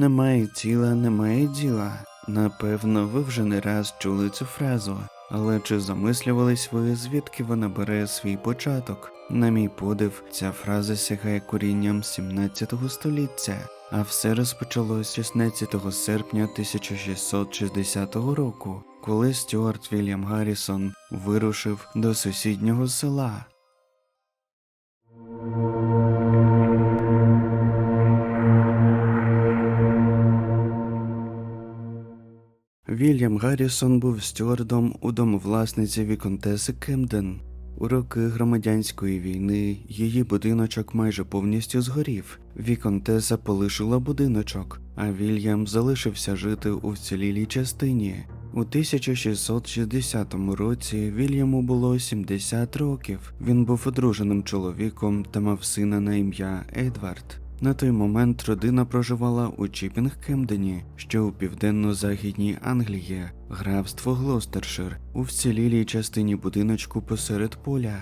Немає тіла, немає діла. Напевно, ви вже не раз чули цю фразу, але чи замислювались ви, звідки вона бере свій початок? На мій подив, ця фраза сягає корінням 17 століття, а все розпочалось 16 серпня 1660 року, коли Стюарт Вільям Гаррісон вирушив до сусіднього села. Вільям Гаррісон був стюардом у домовласниці Віконтеси Кемден. У роки громадянської війни її будиночок майже повністю згорів. Віконтеса полишила будиночок, а Вільям залишився жити у вцілілій частині. У 1660 році Вільяму було 70 років. Він був одруженим чоловіком та мав сина на ім'я Едвард. На той момент родина проживала у Чіпінг Кемдені, що у південно-західній Англії, графство Глостершир, у вцілілій частині будиночку посеред поля.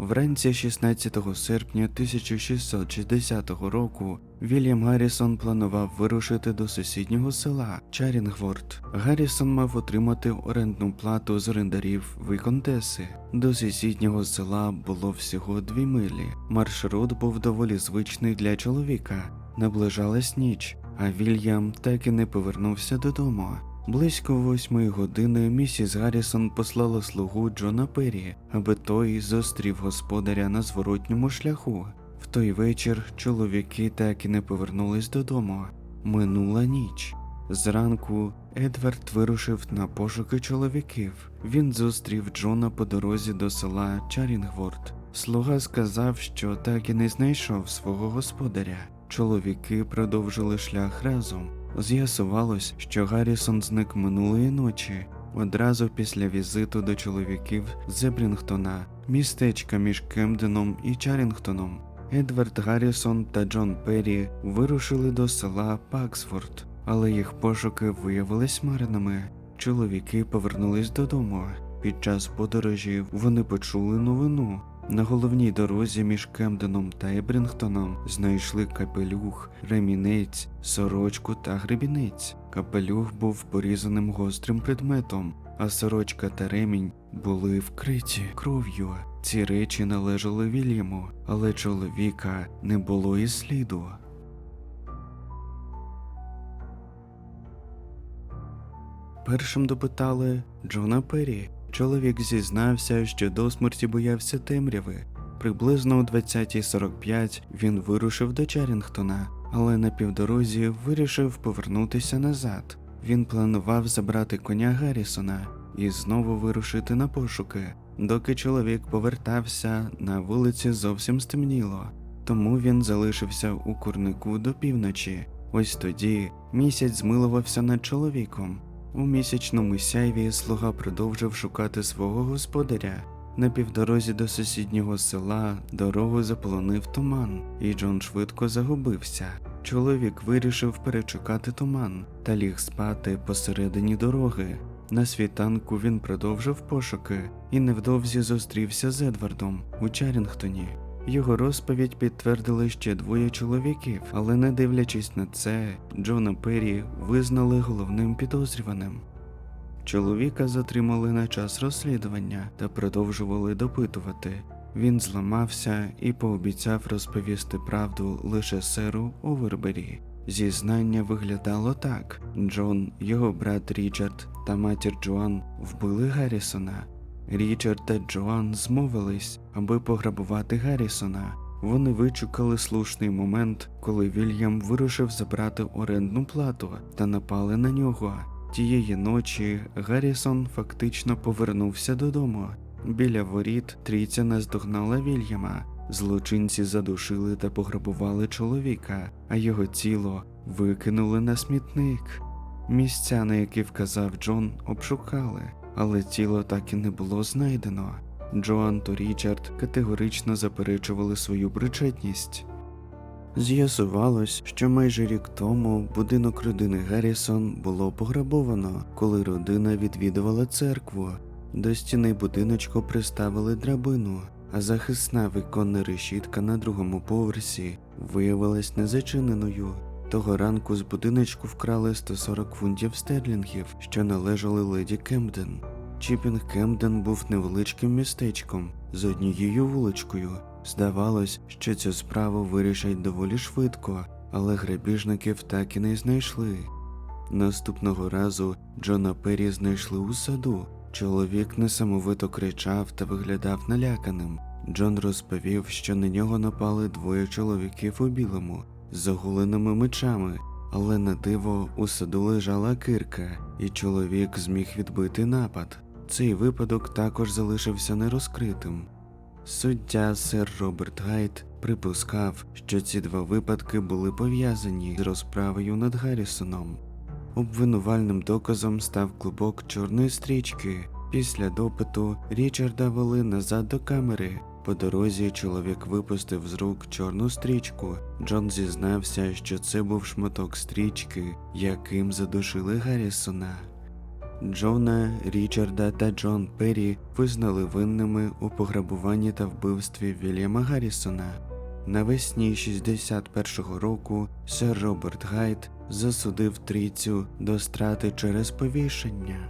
Вранці 16 серпня 1660 року Вільям Гаррісон планував вирушити до сусіднього села Чарінгворд. Гаррісон мав отримати орендну плату з орендарів Виконтеси. До сусіднього села було всього дві милі. Маршрут був доволі звичний для чоловіка. Наближалась ніч, а Вільям так і не повернувся додому. Близько восьмої години місіс Гаррісон послала слугу Джона Перрі, аби той зустрів господаря на зворотньому шляху. В той вечір чоловіки так і не повернулись додому. Минула ніч. Зранку Едвард вирушив на пошуки чоловіків. Він зустрів Джона по дорозі до села Чарінгворд. Слуга сказав, що так і не знайшов свого господаря. Чоловіки продовжили шлях разом. З'ясувалось, що Гаррісон зник минулої ночі, одразу після візиту до чоловіків з Ебрінгтона, містечка між Кемденом і Чарінгтоном. Едвард Гаррісон та Джон Перрі вирушили до села Паксфорд, але їх пошуки виявились марними. Чоловіки повернулись додому. Під час подорожі вони почули новину. На головній дорозі між Кемденом та Ебрінгтоном знайшли капелюх, ремінець, сорочку та гребінець. Капелюх був порізаним гострим предметом, а сорочка та ремінь були вкриті кров'ю. Ці речі належали Вільяму, але чоловіка не було і сліду. Першим допитали Джона Перрі. Чоловік зізнався, що до смерті боявся темряви. Приблизно о 20.45 він вирушив до Чарінгтона, але на півдорозі вирішив повернутися назад. Він планував забрати коня Гаррісона і знову вирушити на пошуки. Доки чоловік повертався, на вулиці зовсім стемніло, тому він залишився у курнику до півночі. Ось тоді місяць змилувався над чоловіком. У місячному сяйві слуга продовжив шукати свого господаря. На півдорозі до сусіднього села дорогу заполонив туман, і Джон швидко загубився. Чоловік вирішив перечекати туман та ліг спати посередині дороги. На світанку він продовжив пошуки і невдовзі зустрівся з Едвардом у Чарінгтоні. Його розповідь підтвердили ще двоє чоловіків, але не дивлячись на це, Джона Перрі визнали головним підозрюваним. Чоловіка затримали на час розслідування та продовжували допитувати. Він зламався і пообіцяв розповісти правду лише серу Овербері. Зізнання виглядало так: Джон, його брат Річард та матір Джоан вбили Гаррісона. Річард та Джоан змовились, аби пограбувати Гаррісона. Вони вичекали слушний момент, коли Вільям вирушив забрати орендну плату та напали на нього. Тієї ночі Гаррісон фактично повернувся додому. Біля воріт трійця наздогнала Вільяма. Злочинці задушили та пограбували чоловіка, а його тіло викинули на смітник. Місця, на які вказав Джон, обшукали, але тіло так і не було знайдено. Джоан та Річард категорично заперечували свою причетність. З'ясувалось, що майже рік тому будинок родини Гаррісон було пограбовано, коли родина відвідувала церкву. До стіни будиночку приставили драбину, а захисна віконна решітка на другому поверсі виявилась незачиненою. Того ранку з будиночку вкрали 140 фунтів стерлінгів, що належали леді Кемден. Чіпінг Кемден був невеличким містечком з однією вуличкою. Здавалось, що цю справу вирішать доволі швидко, але грабіжників так і не знайшли. Наступного разу Джона Перрі знайшли у саду. Чоловік несамовито кричав та виглядав наляканим. Джон розповів, що на нього напали двоє чоловіків у білому з загуленими мечами, але на диво у саду лежала кирка, і чоловік зміг відбити напад. Цей випадок також залишився нерозкритим. Суддя сер Роберт Гайт припускав, що ці два випадки були пов'язані з розправою над Гаррісоном. Обвинувальним доказом став клубок чорної стрічки. Після допиту Річарда вели назад до камери. По дорозі чоловік випустив з рук чорну стрічку. Джон зізнався, що це був шматок стрічки, яким задушили Гаррісона. Джона, Річарда та Джон Перрі визнали винними у пограбуванні та вбивстві Вільяма Гаррісона. Навесні 61-го року сер Роберт Гайт засудив трійцю до страти через повішення.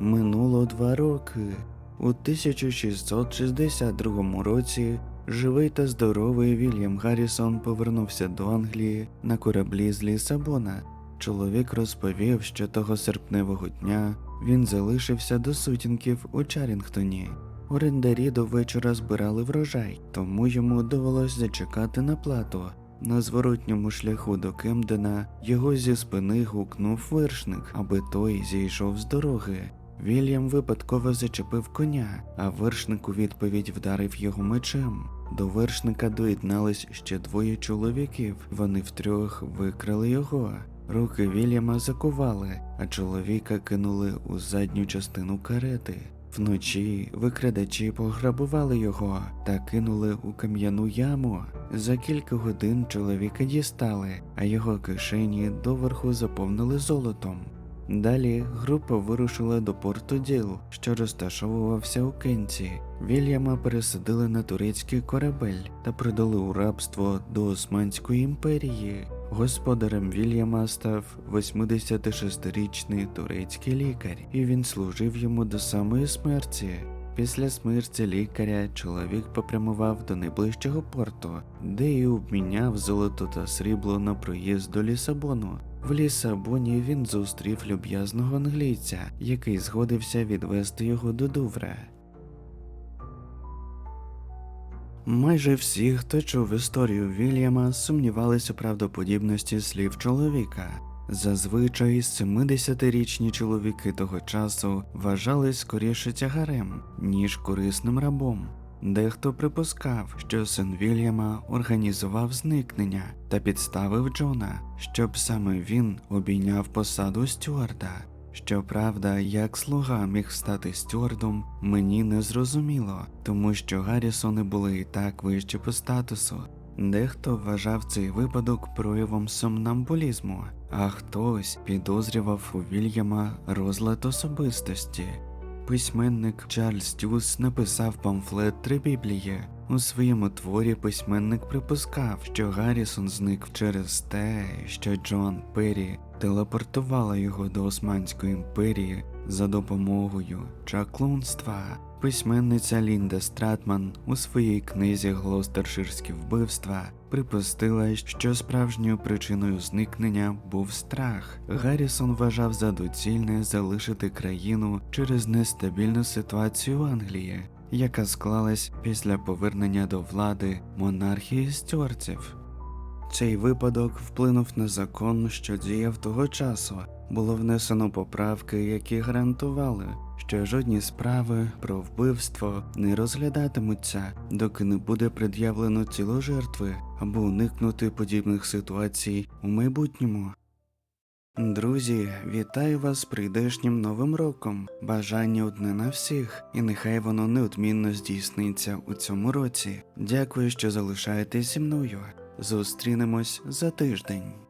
Минуло два роки. У 1662 році живий та здоровий Вільям Гаррісон повернувся до Англії на кораблі з Лісабона. Чоловік розповів, що того серпневого дня він залишився до сутінків у Чарінгтоні. Орендарі до вечора збирали врожай, тому йому довелось зачекати на плату. На зворотньому шляху до Кемдена його зі спини гукнув вершник, аби той зійшов з дороги. Вільям випадково зачепив коня, а вершник у відповідь вдарив його мечем. До вершника доєднались ще двоє чоловіків. Вони втрьох викрали його. Руки Вільяма закували, а чоловіка кинули у задню частину карети. Вночі викрадачі пограбували його та кинули у кам'яну яму. За кілька годин чоловіка дістали, а його кишені доверху заповнили золотом. Далі група вирушила до порту Діл, що розташовувався у Кенці. Вільяма пересадили на турецький корабель та придали у рабство до Османської імперії. Господарем Вільяма став 86-річний турецький лікар, і він служив йому до самої смерті. Після смерті лікаря чоловік попрямував до найближчого порту, де й обміняв золото та срібло на проїзд до Лісабону. В Лісабоні він зустрів люб'язного англійця, який згодився відвести його до Дувра. Майже всі, хто чув історію Вільяма, сумнівалися у правдоподібності слів чоловіка. Зазвичай 70-річні чоловіки того часу вважались скоріше тягарем, ніж корисним рабом. Дехто припускав, що син Вільяма організував зникнення та підставив Джона, щоб саме він обійняв посаду стюарда. Щоправда, як слуга міг стати стюардом, мені не зрозуміло, тому що Гаррісони були і так вище по статусу. Дехто вважав цей випадок проявом сомнамбулізму, а хтось підозрював у Вільяма розлад особистості. Письменник Чарльз Тюс написав памфлет Три Біблії. У своєму творі письменник припускав, що Гаррісон зник через те, що Джон Перрі телепортувала його до Османської імперії за допомогою чаклунства. Письменниця Лінда Стратман у своїй книзі Глостерширські вбивства припустила, що справжньою причиною зникнення був страх. Гаррісон вважав за доцільне залишити країну через нестабільну ситуацію в Англії, яка склалась після повернення до влади монархії стюартів. Цей випадок вплинув на закон, що діяв того часу. Було внесено поправки, які гарантували, що жодні справи про вбивство не розглядатимуться, доки не буде пред'явлено тіло жертви, або уникнути подібних ситуацій у майбутньому. Друзі, вітаю вас з прийдешнім новим роком. Бажання одне на всіх, і нехай воно неодмінно здійсниться у цьому році. Дякую, що залишаєтесь зі мною. Зустрінемось за тиждень.